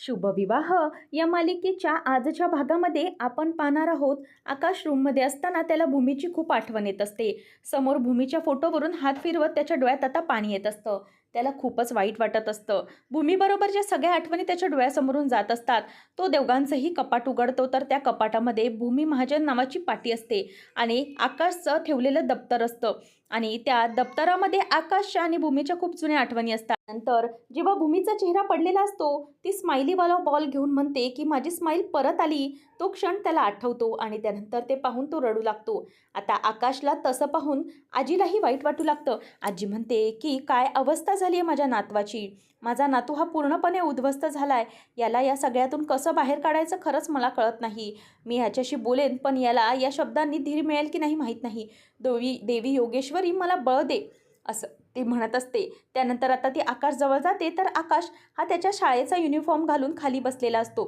शुभविवाह. या मालिकेच्या आजच्या भागामध्ये आपण पाहणार आहोत आकाश रूममध्ये असताना त्याला भूमीची खूप आठवण येत असते. समोर भूमीच्या फोटोवरून हात फिरवत त्याच्या डोळ्यात आता पाणी येत असतं. त्याला खूपच वाईट वाटत असतं. भूमीबरोबरच्या सगळ्या आठवणी त्याच्या डोळ्यासमोरून जात असतात तो देवगांचंही कपाट उघडतो तर त्या कपाटामध्ये भूमी महाजन नावाची पाटी असते आणि आकाशचं ठेवलेलं दप्तर असतं. आणि त्या दप्तरामध्ये आकाशच्या आणि भूमीच्या खूप जुन्या आठवणी असतात. नंतर जेव्हा भूमीचा चेहरा पडलेला असतो ती स्माइलीवाला बॉल घेऊन म्हणते की माझी स्माईल परत आली. तो क्षण त्याला आठवतो आणि त्यानंतर ते पाहून तो रडू लागतो. आता आकाशला तसं पाहून आजीलाही वाईट वाटू लागतं. आजी म्हणते की काय अवस्था झाली आहे माझ्या नातवाची? माझा नातू हा पूर्णपणे उद्ध्वस्त झाला आहे याला या सगळ्यातून कसं बाहेर काढायचं खरंच मला कळत नाही. मी ह्याच्याशी बोलेन पण याला या शब्दांनी धीर मिळेल की नाही माहीत नाही. देवी देवी योगेश्वरी मला बळ दे. असं. ती म्हणत असते. त्यानंतर आता ती आकाश जवळ जाते तर आकाश हा त्याच्या शाळेचा युनिफॉर्म घालून खाली बसलेला असतो.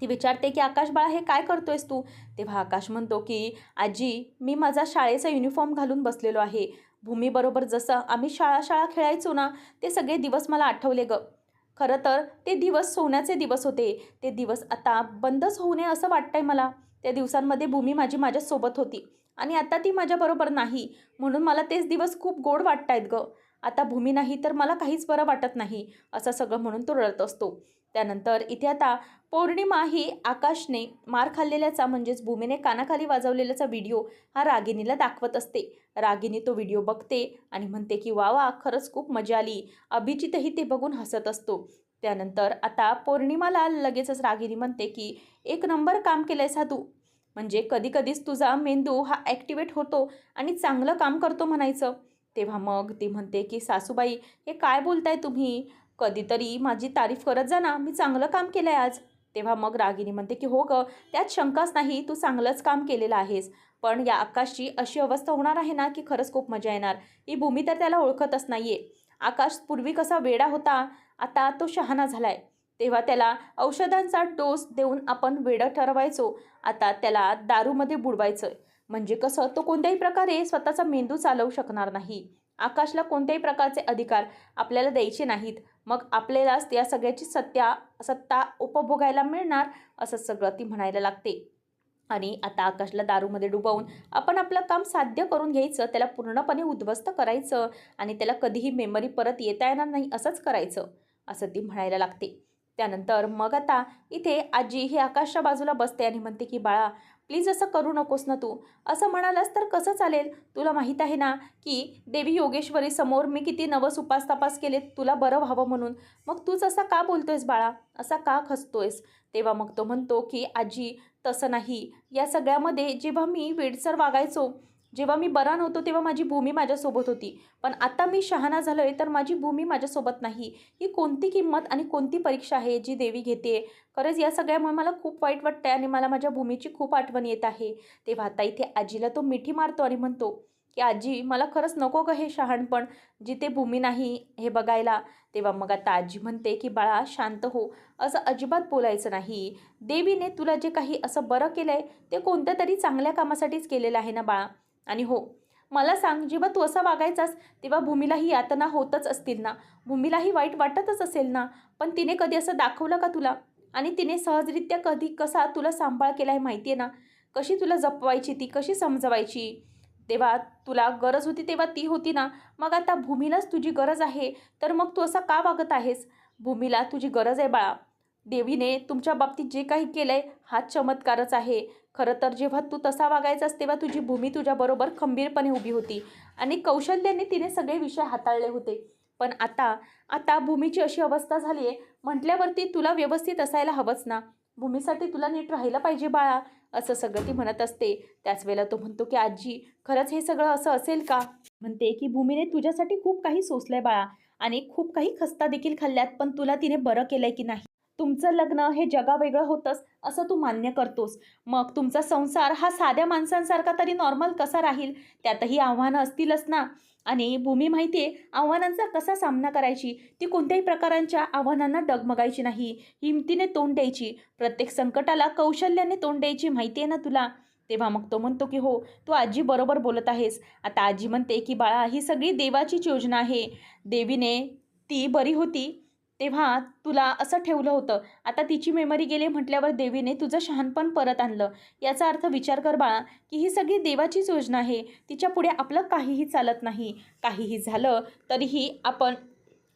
ती विचारते की आकाश बाळा हे काय करतोयस तू? तेव्हा आकाश म्हणतो की आजी मी माझा शाळेचा युनिफॉर्म घालून बसलेलो आहे. भूमीबरोबर जसं आम्ही शाळा शाळा खेळायचो ना ते सगळे दिवस मला आठवले ग. खरं तर ते दिवस सोन्याचे दिवस होते. ते दिवस आता बंदच होऊ नये असं वाटतंय मला. त्या दिवसांमध्ये भूमी माझी माझ्यासोबत होती. आणि आता ती माझ्याबरोबर नाही. म्हणून मला तेच दिवस खूप गोड वाटत आहेत गं. आता भूमी नाही तर मला काहीच बरं वाटत नाही असं सगळं म्हणून तो रडत असतो. त्यानंतर इथे आता पौर्णिमा ही आकाशने मार खाल्लेल्याचा म्हणजेच भूमीने कानाखाली वाजवलेल्याचा व्हिडिओ हा रागिनीला दाखवत असते. रागिनी तो व्हिडिओ बघते आणि म्हणते की वा वा खरंच खूप मजा आली. अभिजितही ते बघून हसत असतो. त्यानंतर आता पौर्णिमाला लगेचच रागिनी म्हणते की एक नंबर काम केलं आहेस हा तू. म्हणजे कधीकधीच तुझा मेंदू हा ॲक्टिवेट होतो आणि चांगलं काम करतो म्हणायचं. तेव्हा मग ती म्हणते की सासूबाई हे काय बोलताय तुम्ही? कधीतरी माझी तारीफ करत जा ना मी चांगलं काम केलं आहे आज. तेव्हा मग रागिनी म्हणते की हो ग त्यात शंकाच नाही तू चांगलंच काम केलेलं आहेस. पण या आकाशची अशी अवस्था होणार आहे ना की खरंच खूप मजा येणार. ही भूमी तर त्याला ओळखतच नाही आहे आकाश पूर्वी कसा वेडा होता आता तो शहाणा झाला आहे तेव्हा त्याला औषधांचा डोस देऊन आपण वेडं ठरवायचो. आता त्याला दारूमध्ये बुडवायचं म्हणजे कसं? तो कोणत्याही प्रकारे स्वतःचा मेंदू चालवू शकणार नाही. आकाशला कोणत्याही प्रकारचे अधिकार आपल्याला द्यायचे नाहीत. मग आपल्यालाच या सगळ्याची सत्या सत्ता उपभोगायला मिळणार असं सगळं ती म्हणायला लागते. आणि आता आकाशला दारूमध्ये डुबवून आपण आपलं काम साध्य करून घ्यायचं त्याला पूर्णपणे उद्ध्वस्त करायचं आणि त्याला कधीही मेमरी परत येता येणार नाही असंच करायचं असं ती म्हणायला लागते. त्यानंतर मग आता इथे आजी ही आकाशच्या बाजूला बसते आणि म्हणते की बाळा प्लीज असं करू नकोस ना तू. असं म्हणालास तर कसं चालेल? तुला माहीत आहे ना की देवी योगेश्वरी समोर मी किती नवस उपास तपास केलेत तुला बरं व्हावं म्हणून. मग तूच असा का बोलतोयस बाळा? असा का खसतोयस? तेव्हा मग तो म्हणतो की आजी तसं नाही. या सगळ्यामध्ये जेव्हा मी वेडसर वागायचो जेव्हा मी बरा नव्हतो तेव्हा माझी भूमी माझ्यासोबत होती. पण आता मी शहाणा झालो आहे तर माझी भूमी माझ्यासोबत नाही. ही कोणती किंमत आणि कोणती परीक्षा आहे जी देवी घेते? खरंच या सगळ्यामुळे मला खूप वाईट वाटतं आहे आणि मला माझ्या भूमीची खूप आठवण येत आहे. तेव्हा आता इथे आजीला तो मिठी मारतो आणि म्हणतो की आजी मला खरंच नको गं हे शहाणपण जिथे भूमी नाही हे बघायला. तेव्हा मग आता आजी म्हणते की बाळा शांत हो. असं अजिबात बोलायचं नाही. देवीने तुला जे काही असं बरं केलं आहे ते कोणत्या तरी चांगल्या कामासाठीच केलेलं आहे ना बाळा? आणि हो मला सांग जेव्हा तू असा वागायचास तेव्हा भूमीलाही यातना होतच असतील ना? भूमीलाही वाईट वाटतच असेल ना? पण तिने कधी असं दाखवलं का तुला? आणि तिने सहजरित्या कधी कसा तुला सांभाळ केला आहे माहिती आहे ना? कशी तुला जपवायची ती? कशी समजवायची? तेव्हा तुला गरज होती तेव्हा ती होती ना? मग आता भूमीलाच तुझी गरज आहे तर मग तू असा का वागत आहेस? भूमीला तुझी गरज आहे बाळा. देवीने तुमच्या बाबतीत जे काही केलं आहे हा चमत्कारच आहे. खरं तर जेव्हा तू तसा वागायचास तेव्हा तुझी भूमी तुझ्याबरोबर खंबीरपणे उभी होती. आणि कौशल्याने तिने सगळे विषय हाताळले होते. पण आता आता भूमीची अशी अवस्था झाली आहे म्हटल्यावरती तुला व्यवस्थित असायला हवंच ना. भूमीसाठी तुला नीट राहिलं पाहिजे बाळा असं सगळं ती म्हणत असते. त्याच वेळेला तो म्हणतो की आजी खरंच हे सगळं असं असेल का? म्हणते की भूमीने तुझ्यासाठी खूप काही सोसलंय बाळा आणि खूप काही खस्ता देखील खाल्ल्यात पण तुला तिने बरं केलंय की नाही? तुमचं लग्न हे जगावेगळं होतंच असं तू मान्य करतोस. मग तुमचा संसार हा साध्या माणसांसारखा तरी नॉर्मल कसा राहील? त्यातही आव्हानं असतीलच ना. आणि भूमी माहिती आहे आव्हानांचा कसा सामना करायची? ती कोणत्याही प्रकारांच्या आव्हानांना डगमगायची नाही. हिमतीने तोंड द्यायची. प्रत्येक संकटाला कौशल्याने तोंड द्यायची माहिती आहे ना तुला? तेव्हा मग तो म्हणतो की हो तू आजी बरोबर बोलत आहेस. आता आजी म्हणते की बाळा ही सगळी देवाचीच योजना आहे. देवीने ती बरी होती. तेव्हा तुला असं ठेवलं होतं. आता तिची मेमरी गेली म्हटल्यावर देवीने तुझं शहाणपण परत आणलं. याचा अर्थ विचार कर बाळा की ही सगळी देवाचीच योजना आहे. तिच्या पुढे आपलं काहीही चालत नाही. काहीही झालं तरीही आपण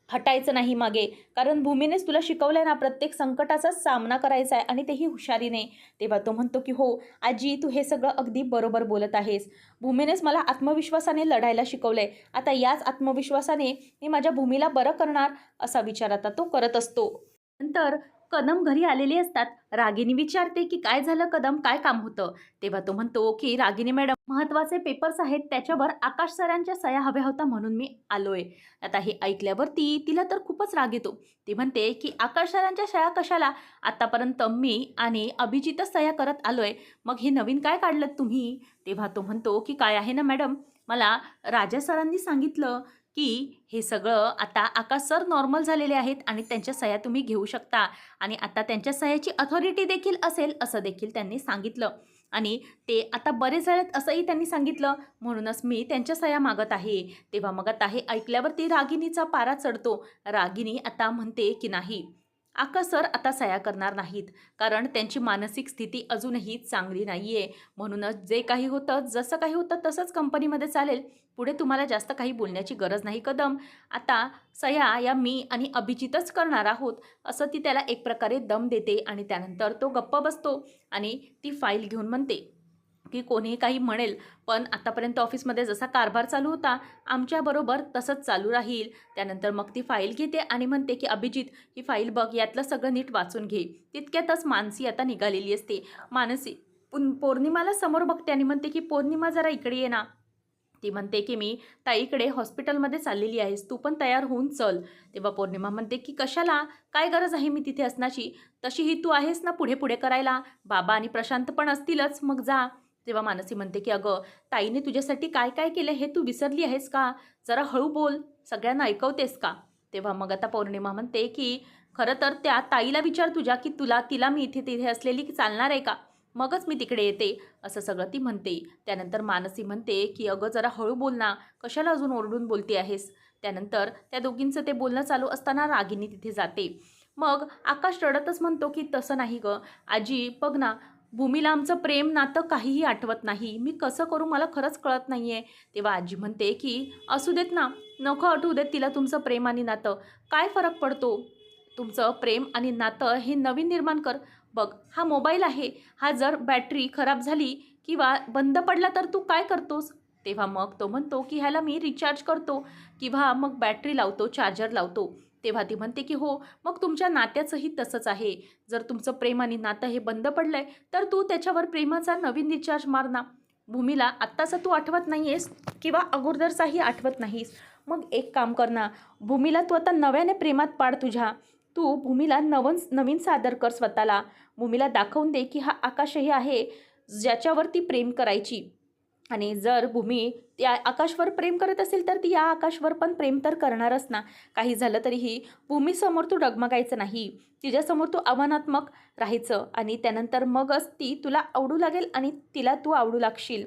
हटायचं नाही मागे. कारण भूमीनेच तुला शिकवलं आहे ना प्रत्येक संकटाचा सामना करायचा आहे आणि तेही हुशारीने. तेव्हा तो म्हणतो की हो आजी तू हे सगळं अगदी बरोबर बोलत आहेस. भूमीनेच मला आत्मविश्वासाने लढायला शिकवलं आहे आता याच आत्मविश्वासाने मी माझ्या भूमीला बरं करणार? असा विचार आता तो करत असतो. नंतर कदम घरी आलेली असतात. रागिनी विचारते की काय झालं कदम? काय काम होतं? तेव्हा तो म्हणतो की रागिनी मॅडम महत्त्वाचे पेपर्स आहेत. त्याच्यावर आकाश सरांच्या सह्या हव्या होता म्हणून मी आलोय. आता हे ऐकल्यावरती तिला तर खूपच राग येतो. ती म्हणते की आकाश सरांच्या सया कशाला? आतापर्यंत मी आणि अभिजितच सह्या करत आलोय. मग हे नवीन काय काढलं तुम्ही? तेव्हा तो म्हणतो की काय आहे ना मॅडम? मला राजा सरांनी सांगितलं की हे सगळं आता आकाश सर नॉर्मल झालेले आहेत आणि त्यांच्या सह्या तुम्ही घेऊ शकता. आणि आता त्यांच्या सह्याची अथॉरिटी देखील असेल असं देखील त्यांनी सांगितलं. आणि ते आता बरे झालेत असंही त्यांनी सांगितलं. म्हणूनच मी त्यांच्या सह्या मागत आहे. तेव्हा मग आता हे ऐकल्यावरती रागिणीचा पारा चढतो. रागिणी आता म्हणते की नाही आका सर आता सया करणार नाहीत. कारण त्यांची मानसिक स्थिती अजूनही चांगली नाही आहे म्हणूनच जे काही होतं जसं काही होतं तसंच कंपनीमध्ये चालेल. पुढे तुम्हाला जास्त काही बोलण्याची गरज नाही कदम. आता सया या मी आणि अभिजितच करणार आहोत असं ती त्याला एक प्रकारे दम देते आणि त्यानंतर तो गप्प बसतो आणि ती फाईल घेऊन म्हणते की कोणीही काही म्हणेल पण आतापर्यंत ऑफिसमध्ये जसा कारभार चालू होता आमच्याबरोबर तसंच चालू राहील. त्यानंतर मग ती फाईल घेते आणि म्हणते की अभिजित ही फाईल बघ यातलं सगळं नीट वाचून घे. तितक्यातच मानसी आता निघालेली असते. मानसी पुन पौर्णिमाला समोर बघते आणि म्हणते की पौर्णिमा जरा इकडे ये ना. ती म्हणते की मी ताईकडे हॉस्पिटलमध्ये चाललेली आहेस तू पण तयार होऊन चल. तेव्हा पौर्णिमा म्हणते की कशाला? काय गरज आहे मी तिथे असण्याची? तशीही तू आहेस ना पुढे पुढे करायला? बाबा आणि प्रशांत पण असतीलच मग जा. तेव्हा मानसी म्हणते की अगं ताईने तुझ्यासाठी काय काय केलं हे तू विसरली आहेस का? जरा हळू बोल सगळ्यांना ऐकवतेस का? तेव्हा मग आता पौर्णिमा म्हणते की खरं तर त्या ताईला विचार तुझ्या की तुला तिला मी इथे तिथे असलेली की चालणार आहे का? मगच मी तिकडे येते असं सगळं ती म्हणते. त्यानंतर मानसी म्हणते की अगं जरा हळू बोल ना कशाला अजून ओरडून बोलते आहेस? त्यानंतर त्या दोघींचं ते बोलणं चालू असताना रागिनी तिथे जाते. मग आकाश रडतच म्हणतो की तसं नाही गं. आजी बघ ना भूमीला आमचं प्रेम नातं काहीही आठवत नाही. मी कसं करू मला खरंच कळत नाही आहे तेव्हा आजी म्हणते की असू देत ना. नको आठवू देत तिला तुमचं प्रेम आणि नातं. काय फरक पडतो? तुमचं प्रेम आणि नातं हे नवीन निर्माण कर. बघ हा मोबाईल आहे. हा जर बॅटरी खराब झाली किंवा बंद पडला तर तू काय करतोस? तेव्हा मग तो म्हणतो की ह्याला मी रिचार्ज करतो. किंवा मग बॅटरी लावतो चार्जर लावतो. तेव्हा ती म्हणते की हो मग तुमच्या नात्याचंही तसंच आहे. जर तुमचं प्रेम आणि नातं हे बंद पडलंय तर तू त्याच्यावर प्रेमाचा नवीन रिचार्ज मार ना भूमीला आत्ताचं तू आठवत नाही आहेस किंवा अगोदरचाही आठवत नाहीस. मग एक काम कर ना भूमीला तू आता नव्याने प्रेमात पाड तुझ्या. तू भूमीला नवन नवीन सादर कर स्वतःला. भूमीला दाखवून दे की हा आकाशही आहे ज्याच्यावर ती प्रेम करायची. आणि जर भूमी त्या आकाशवर प्रेम करत असेल तर ती या आकाशवर पण प्रेम तर करणारच ना. काही झालं तरीही भूमीसमोर तू डगमगायचं नाही. तिच्यासमोर तू आव्हानात्मक राहायचं आणि त्यानंतर मगच ती तुला आवडू लागेल आणि तिला तू आवडू लागशील.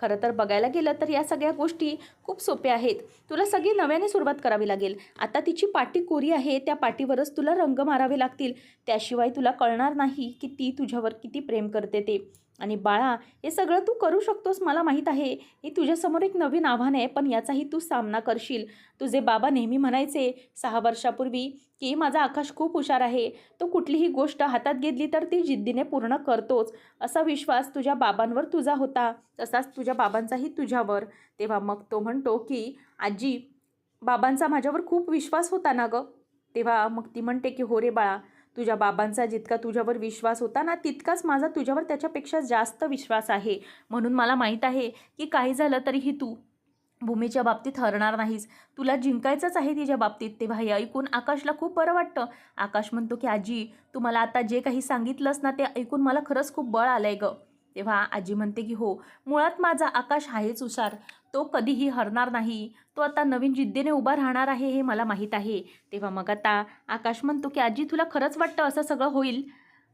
खरं तर बघायला गेलं तर या सगळ्या गोष्टी खूप सोप्या आहेत. तुला सगळी नव्याने सुरुवात करावी लागेल. आता तिची पाटी कोरी आहे त्या पाटीवरच तुला रंग मारावे लागतील. त्याशिवाय तुला कळणार नाही की ती तुझ्यावर किती प्रेम करते ते. आणि बाळा हे सगळं तू करू शकतोस मला माहीत आहे. हे तुझ्यासमोर एक नवीन आव्हान आहे पण याचाही तू सामना करशील. तुझे बाबा नेहमी म्हणायचे सहा वर्षापूर्वी की माझा आकाश खूप हुशार आहे. तो कुठलीही गोष्ट हातात घेतली तर ती जिद्दीने पूर्ण करतोच. असा विश्वास तुझ्या बाबांवर तुझा होता. तसाच तुझ्या बाबांचाही तुझ्यावर. तेव्हा मग तो म्हणतो की आजी बाबांचा माझ्यावर खूप विश्वास होता ना गं? तेव्हा मग ती म्हणते की हो रे बाळा तुझ्या बाबांचा जितका तुझ्यावर विश्वास होता ना तितकाच माझा तुझ्यावर त्याच्यापेक्षा जास्त विश्वास आहे. म्हणून मला माहीत आहे की काही झालं तरीही तू भूमीच्या बाबतीत हरणार नाहीस. तुला जिंकायचंच आहे तिच्या बाबतीत. तेव्हा हे ऐकून आकाशला खूप बरं वाटतं. आकाश म्हणतो की आजी तू मला आता जे काही सांगितलंस ना ते ऐकून मला खरंच खूप बळ आलं आहे गं. तेव्हा आजी म्हणते की हो मुळात माझा आकाश आहेच हुशार. तो कधीही हरणार नाही. तो आता नवीन जिद्दीने उभा राहणार आहे हे मला माहीत आहे. तेव्हा मग आता आकाश म्हणतो की आजी तुला खरंच वाटतं असं सगळं होईल?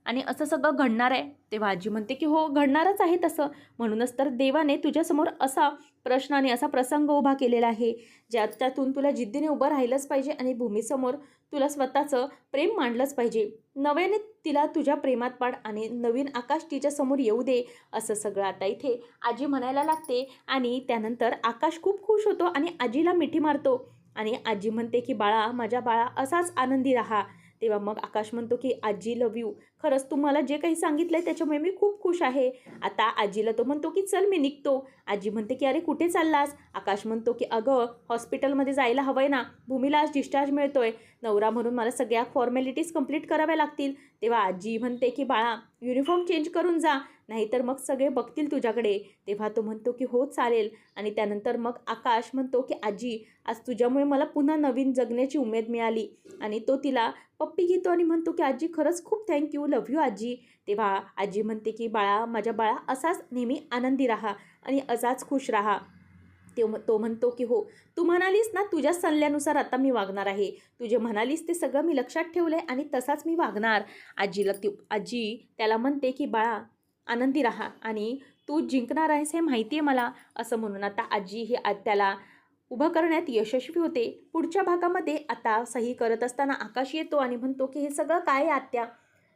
आणि असं सगळं घडणार आहे. तेव्हा आजी म्हणते की हो घडणारच आहे तसं. म्हणूनच तर देवाने तुझ्यासमोर असा प्रश्न आणि असा प्रसंग उभा केलेला आहे ज्या त्यातून तुला जिद्दीने उभं राहिलंच पाहिजे आणि भूमीसमोर तुला स्वतःचं प्रेम मांडलंच पाहिजे. नव्याने तिला तुझ्या प्रेमात पाड आणि नवीन आकाश तिच्यासमोर येऊ दे असं सगळं आता इथे आजी म्हणायला लागते. आणि त्यानंतर आकाश खूप खुश होतो आणि आजीला मिठी मारतो. आणि आजी म्हणते की बाळा माझ्या बाळा असाच आनंदी राहा. तेव्हा मग आकाश म्हणतो की आजी लव यू खरंच तुम्हाला जे काही सांगितलं आहे त्याच्यामुळे मी खूप खुश आहे. आता आजीला तो म्हणतो की चल मी निघतो. आजी म्हणते की अरे कुठे चाललास? आकाश म्हणतो की अगं हॉस्पिटलमध्ये जायला हवं आहे ना. भूमीला आज डिस्चार्ज मिळतोय. नवरा म्हणून मला सगळ्या फॉर्मॅलिटीज कंप्लीट कराव्या लागतील. तेव्हा आजी म्हणते की बाळा युनिफॉर्म चेंज करून जा. नाहीतर मग सगळे बघतील तुझ्याकडे. तेव्हा तो म्हणतो की हो चालेल. आणि त्यानंतर मग आकाश म्हणतो की आजी आज तुझ्यामुळे मला पुन्हा नवीन जगण्याची उमेद मिळाली. आणि तो तिला पप्पी घेतो आणि म्हणतो की आजी खरंच खूप थँक्यू लव्ह यू आजी. तेव्हा आजी म्हणते की बाळा माझ्या बाळा असाच नेहमी आनंदी राहा आणि असाच खुश राहा. तो तो म्हणतो की हो तू म्हणालीस ना तुझ्या सल्ल्यानुसार आता मी वागणार आहे. तू जे म्हणालीस ते सगळं मी लक्षात ठेवलं आहे आणि तसाच मी वागणार. आजीला ती आजी त्याला म्हणते की बाळा आनंदी राहा आणि तू जिंकणार आहेस हे माहिती आहे मला असं म्हणून. आता आजी ही आत्याला त्याला उभं करण्यात यशस्वी होते. पुढच्या भागामध्ये आता सही करत असताना आकाश येतो आणि म्हणतो की हे सगळं काय आहे आत्या?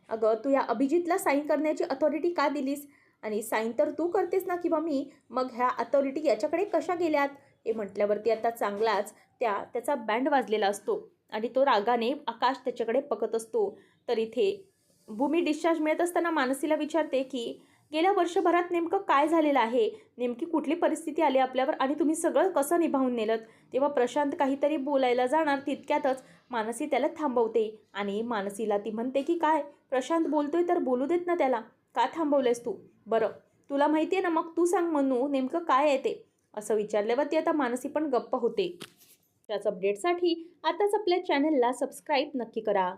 अगं तू या अभिजितला साईन करण्याची अथॉरिटी का दिलीस? आणि साईन तर तू करतेस ना किंवा मी मग ह्या अथॉरिटी याच्याकडे कशा गेल्यात? हे म्हटल्यावरती आता चांगलाच त्या त्याचा बँड वाजलेला असतो. आणि तो रागाने आकाश त्याच्याकडे पकत असतो. तर इथे भूमी डिस्चार्ज मिळत असताना मानसीला विचारते की गेल्या वर्षभरात नेमकं काय झालेलं आहे? नेमकी कुठली परिस्थिती आली आपल्यावर आणि तुम्ही सगळं कसं निभावून नेलं तेव्हा प्रशांत काहीतरी बोलायला जाणार तितक्यातच मानसी त्याला थांबवते आणि मानसीला ती म्हणते की काय? प्रशांत बोलतोय तर बोलू देत ना त्याला? का थांबवलंयस तू? बरं तुला माहिती आहे ना मग? तू सांग म्हणू नेमकं काय आहे ते? असं विचारल्यावरती आता मानसी पण गप्प होते. त्याच अपडेटसाठी आताच आपल्या चॅनलला सबस्क्राईब नक्की करा.